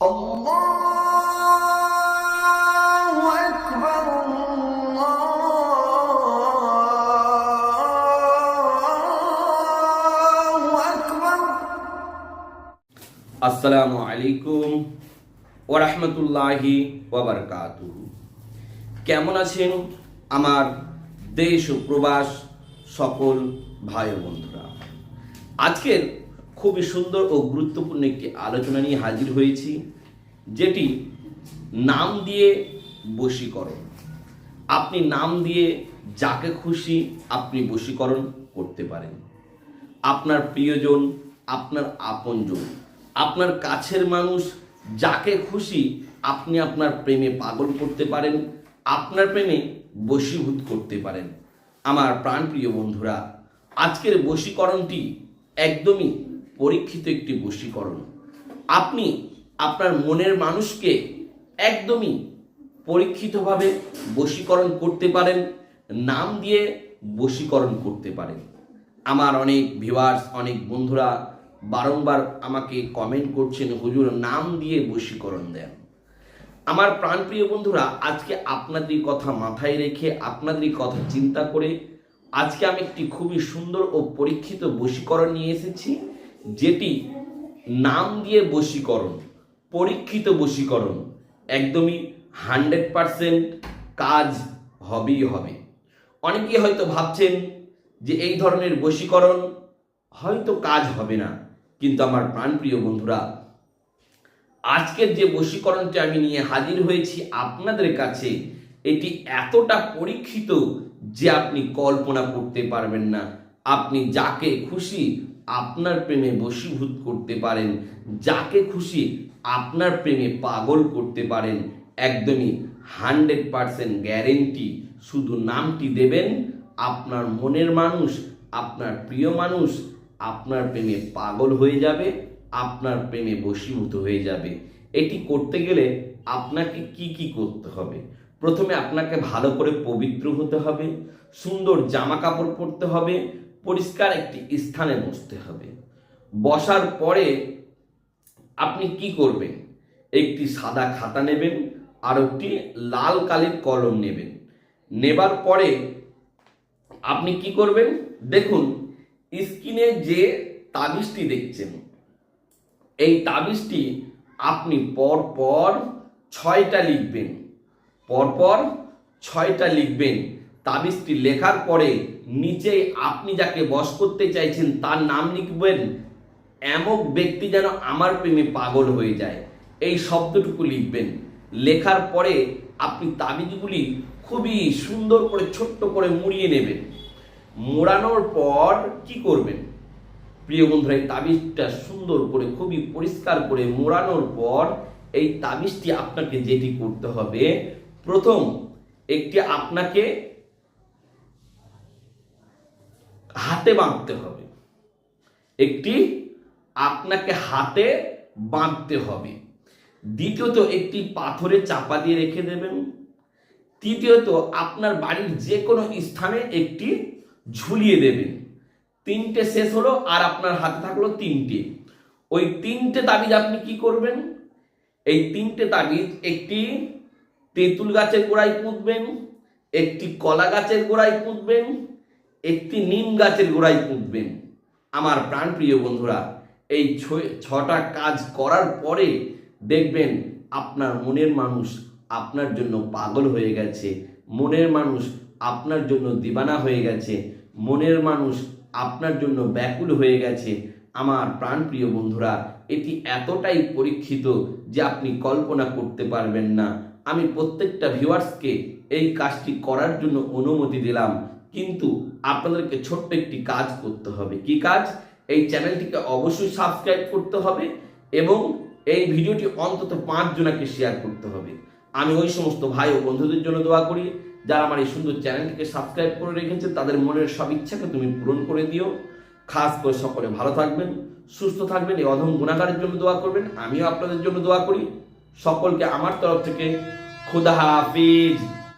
আসসালামু আলাইকুম ওরহমতুল্লাহি ওবরকাতু কেমন আছেন আমার দেশ ও প্রবাস সকল ভাই বন্ধুরা? আজকের খুবই সুন্দর ও গুরুত্বপূর্ণ একটি আলোচনা নিয়ে হাজির হয়েছি, যেটি নাম দিয়ে বশীকরণ। আপনি নাম দিয়ে যাকে খুশি আপনি বশীকরণ করতে পারেন। আপনার প্রিয়জন, আপনার আপনজন, আপনার কাছের মানুষ যাকে খুশি আপনি আপনার প্রেমে পাগল করতে পারেন, আপনার প্রেমে বশীভূত করতে পারেন। আমার প্রাণপ্রিয় বন্ধুরা, আজকের বশীকরণটি একদমই পরীক্ষিত একটি বশীকরণ। আপনি আপনার মনের মানুষকে একদমই পরীক্ষিতভাবে বশীকরণ করতে পারেন, নাম দিয়ে বশীকরণ করতে পারেন। আমার অনেক ভিউয়ার্স অনেক বন্ধুরা বারংবার আমাকে কমেন্ট করছেন, হুজুর, নাম দিয়ে বশীকরণ দেন। আমার প্রাণপ্রিয় বন্ধুরা, আজকে আপনাদের কথা মাথায় রেখে, আপনাদের কথা চিন্তা করে, আজকে আমি একটি খুবই সুন্দর ও পরীক্ষিত বশীকরণ নিয়ে এসেছি। যেটি নাম দিয়ে বশীকরণ, পরীক্ষিত বশীকরণ, একদমই হান্ড্রেড পারসেন্ট কাজ হবেই হবে। অনেকে হয়তো ভাবছেন যে এই ধরনের বশীকরণ হয়তো কাজ হবে না, কিন্তু আমার প্রাণপ্রিয় বন্ধুরা, আজকের যে বশীকরণটি আমি নিয়ে হাজির হয়েছি আপনাদের কাছে, এটি এতটা পরীক্ষিত যে আপনি কল্পনা করতে পারবেন না। আপনি যাকে খুশি আপনার প্রেমে বশীভূত করতে পারেন, যাকে খুশি আপনার প্রেমে পাগল করতে পারেন, একদমই হান্ড্রেড পারসেন্ট গ্যারেন্টি। শুধু নামটি দেবেন, আপনার মনের মানুষ, আপনার প্রিয় মানুষ আপনার প্রেমে পাগল হয়ে যাবে, আপনার প্রেমে বশীভূত হয়ে যাবে। এটি করতে গেলে আপনাকে কি কি করতে হবে? প্রথমে আপনাকে ভালো করে পবিত্র হতে হবে, সুন্দর জামা কাপড় পরতে হবে পরিষ্কার একটি স্থানে বসতে হবে। বসার পরে আপনি কি করবেন? একটি সাদা খাতা নেবেন, আর একটি লাল কালির কলম নেবেন। নেবার পরে আপনি কি করবেন? দেখুন, স্ক্রিনে যে তাবিজটি দেখছেন, এই তাবিজটি আপনি পর পর ছয়টা লিখবেন। পরপর ছয়টা লিখবেন। তাবিজটি লেখার পরে নিচে আপনি যাকে বশ করতে চাইছেন, তার নাম লিখবেন এমক ব্যক্তি যেন আমার প্রেমে পাগল হয়ে যায়। এই শব্দটুকু লিখবেন। লেখার পরে আপনি তাবিজগুলি খুবই সুন্দর করে, ছোট্ট করে মুড়িয়ে নেবেন। মোড়ানোর পর কি করবেন? প্রিয় বন্ধুরা, এই তাবিজটা সুন্দর করে, খুবই পরিষ্কার করে মোড়ানোর পর এই তাবিজটি আপনাকে যেটি করতে হবে, প্রথম একটি আপনাকে হাতে বাঁধতে হবে। একটি আপনাকে হাতে বাঁধতে হবে। দ্বিতীয়ত, একটি পাথরে চাপা দিয়ে রেখে দেবেন। তৃতীয়ত, আপনার বাড়ির যে কোনো স্থানে একটি ঝুলিয়ে দেবেন। তিনটে শেষ হলো আর আপনার হাতে থাকল তিনটে। ওই তিনটে তাবিজ আপনি কি করবেন? এই তিনটে তাবিজ, একটি তেঁতুল গাছের গোড়ায় পুঁতবেন, একটি কলা গাছের গোড়ায় পুঁতবেন একটি নিম গাছের গোড়ায় পুঁতবেন। আমার প্রাণপ্রিয় বন্ধুরা, এই ছটা কাজ করার পরে দেখবেন আপনার মনের মানুষ আপনার জন্য পাগল হয়ে গেছে, মনের মানুষ আপনার জন্য দিবানা হয়ে গেছে, মনের মানুষ আপনার জন্য ব্যাকুল হয়ে গেছে। আমার প্রাণপ্রিয় বন্ধুরা, এটি এতটাই পরীক্ষিত যে আপনি কল্পনা করতে পারবেন না। আমি প্রত্যেকটা ভিউয়ার্সকে এই কাজটি করার জন্য অনুমতি দিলাম। কিন্তু আপনাদেরকে ছোট্ট একটি কাজ করতে হবে। কি কাজ? এই চ্যানেলটিকে অবশ্যই সাবস্ক্রাইব করতে হবে এবং এই ভিডিওটি অন্তত পাঁচ জনাকে শেয়ার করতে হবে। আমি ওই সমস্ত ভাই ও বন্ধুদের জন্য দোয়া করি, যারা আমার এই সুন্দর চ্যানেলটিকে সাবস্ক্রাইব করে রেখেছে, তাদের মনের সব ইচ্ছাকে তুমি পূরণ করে দিও। খাস করে সকলে ভালো থাকবেন, সুস্থ থাকবেন, এই অধম গুণাগারের জন্য দোয়া করবেন। আমিও আপনাদের জন্য দোয়া করি। সকলকে আমার তরফ থেকে খুদা হাফিজ।